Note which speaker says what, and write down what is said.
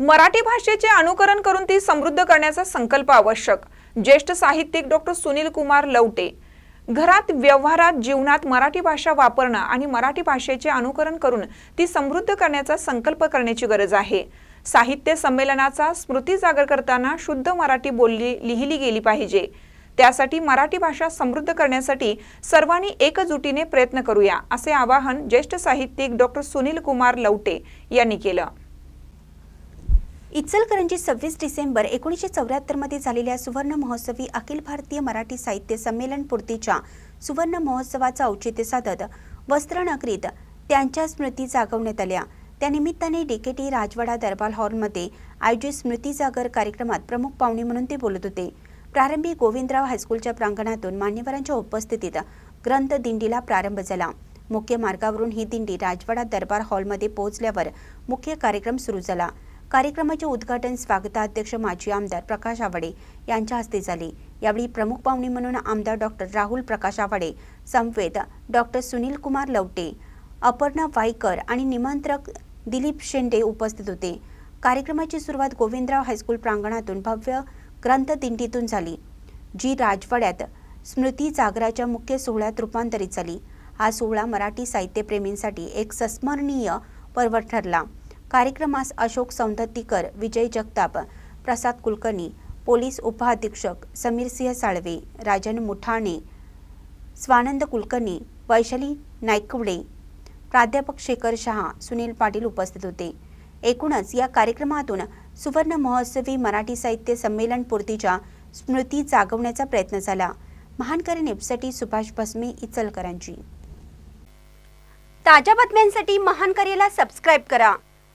Speaker 1: मराठी भाषेचे अनुकरण करून ती समृद्ध करण्याचा संकल्प आवश्यक. ज्येष्ठ साहित्यिक डॉक्टर सुनील कुमार लवटे. घरात व्यवहारात जीवनात मराठी भाषा वापरणं आणि मराठी भाषेचे अनुकरण करून ती समृद्ध करण्याचा संकल्प करण्याची गरज आहे. साहित्य संमेलनाचा स्मृती जागर करताना शुद्ध मराठी बोलली लिहिली गेली पाहिजे. त्यासाठी मराठी भाषा समृद्ध करण्यासाठी सर्वांनी एकजुटीने प्रयत्न करूया असे आवाहन ज्येष्ठ साहित्यिक डॉक्टर सुनील कुमार लवटे यांनी केलं.
Speaker 2: इचलकरंजी सव्वीस डिसेंबर एकोणीसशे चौऱ्याहत्तरमध्ये झालेल्या सुवर्ण महोत्सवी अखिल भारतीय मराठी साहित्य संमेलन पूर्तीच्या सुवर्ण महोत्सवाचं औचित्य साधत वस्त्रनगरीत त्यांच्या स्मृती जागवण्यात आल्या. त्यानिमित्ताने डी के टी राजवाडा दरबार हॉलमध्ये आयोजित स्मृती जागर कार्यक्रमात प्रमुख पाहुणे म्हणून ते बोलत होते. प्रारंभी गोविंदराव हायस्कूलच्या प्रांगणातून मान्यवरांच्या उपस्थितीत ग्रंथ दिंडीला प्रारंभ झाला. मुख्य मार्गावरून ही दिंडी राजवाडा दरबार हॉलमध्ये पोहोचल्यावर मुख्य कार्यक्रम सुरू झाला. कार्यक्रमाचे उद्घाटन स्वागताध्यक्ष माजी आमदार प्रकाश आवाडे यांच्या हस्ते झाले. यावेळी प्रमुख पाहुणे म्हणून आमदार डॉक्टर राहुल प्रकाश आवाडे समवेत डॉक्टर सुनील कुमार लवटे अपर्णा वाईकर आणि निमंत्रक दिलीप शेंडे उपस्थित होते. कार्यक्रमाची सुरुवात गोविंदराव हायस्कूल प्रांगणातून भव्य ग्रंथ दिंडीतून झाली जी राजवाड्यात स्मृती जागराच्या मुख्य सोहळ्यात रूपांतरित झाली. हा सोहळा मराठी साहित्यप्रेमींसाठी एक संस्मरणीय पर्व ठरला. कार्यक्रमास अशोक सौंदतीकर विजय जगताप प्रसाद कुलकर्णी पोलीस उपअधीक्षक समीरसिंह साळवे राजन मुठाणे स्वानंद कुलकर्णी वैशाली नायकवडे प्राध्यापक शेखर शहा सुनील पाटील उपस्थित होते. एकूणच या कार्यक्रमातून सुवर्ण महोत्सवी मराठी साहित्य संमेलन पूर्तीच्या स्मृती जागवण्याचा प्रयत्न झाला. महानकरी नेपसाठी सुभाष भस्मे इचलकरांची ताज्या बातम्यांसाठी महानकरीला सबस्क्राईब करा.